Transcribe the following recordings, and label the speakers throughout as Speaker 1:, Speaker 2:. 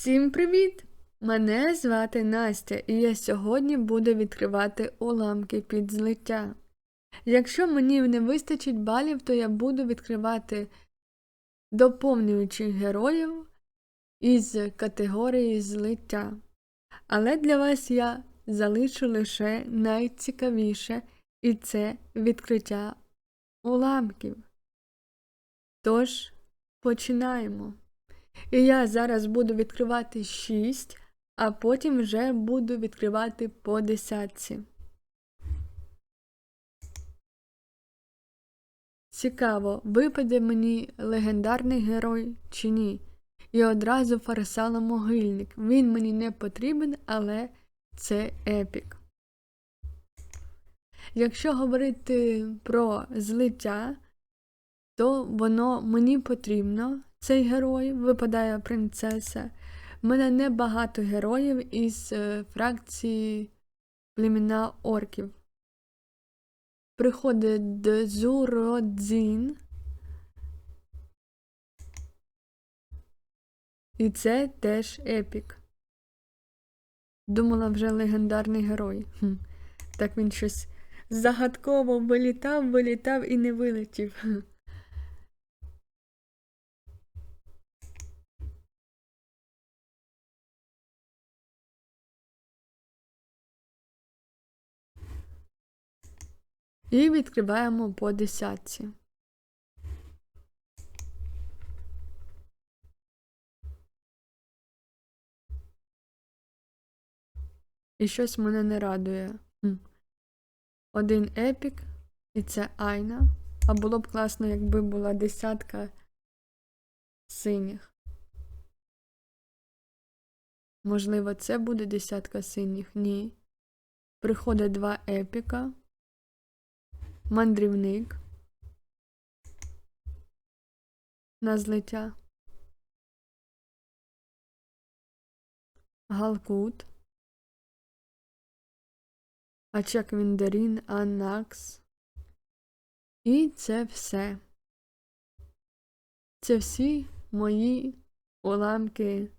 Speaker 1: Всім привіт! Мене звати Настя, і я сьогодні буду відкривати уламки під злиття. Якщо мені не вистачить балів, то я буду відкривати доповнюючих героїв із категорії злиття. Але для вас я залишу лише найцікавіше, і це відкриття уламків. Тож, починаємо. І я зараз буду відкривати 6, а потім вже буду відкривати по десятці. Цікаво, випаде мені легендарний герой чи ні. І одразу фарсала могильник. Він мені не потрібен, але це епік. Якщо говорити про злиття, то воно мені потрібно, цей герой, випадає принцеса. У мене небагато героїв із е, фракції племена орків. Приходить Дзуродзін. І це теж епік. Думала вже легендарний герой. Хм. Так він щось загадково вилітав, вилітав і не вилетів. І відкриваємо по десятці. І щось мене не радує. Один епік, і це Айна. А було б класно, якби була десятка синіх. Можливо, це буде десятка синіх? Ні. Приходить два епіка мандрівник на злиття, Галкут, Ачак Віндерін, Анакс. І це все. Це всі мої уламки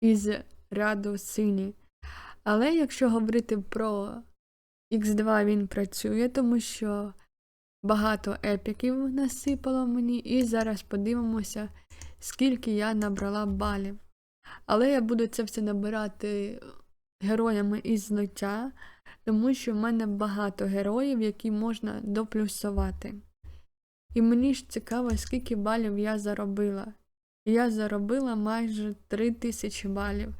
Speaker 1: із ряду сині. Але якщо говорити про Х2 він працює, тому що багато епіків насипало мені, і зараз подивимося, скільки я набрала балів. Але я буду це все набирати героями із злиття, тому що в мене багато героїв, які можна доплюсувати. І мені ж цікаво, скільки балів я заробила. Я заробила майже 3000 балів.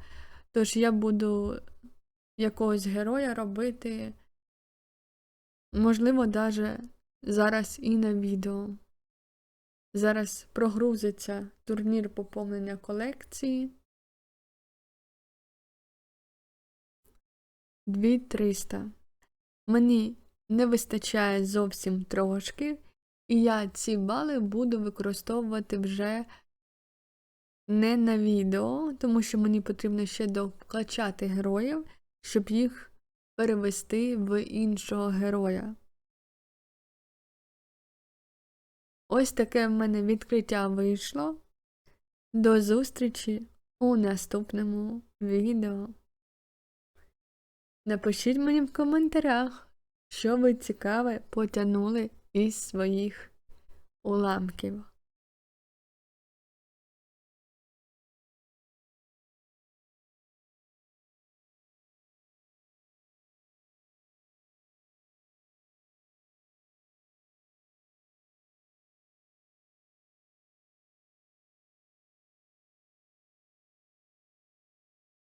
Speaker 1: Тож я буду якогось героя робити Можливо, даже зараз і на відео. Зараз прогрузиться турнір поповнення колекції. 2300. Мені не вистачає зовсім трошки, і я ці бали буду використовувати вже не на відео, тому що мені потрібно ще докачати героїв, щоб їх перевести в іншого героя. Ось таке в мене відкриття вийшло. До зустрічі у наступному відео. Напишіть мені в коментарях, що ви цікаве потягнули із своїх уламків.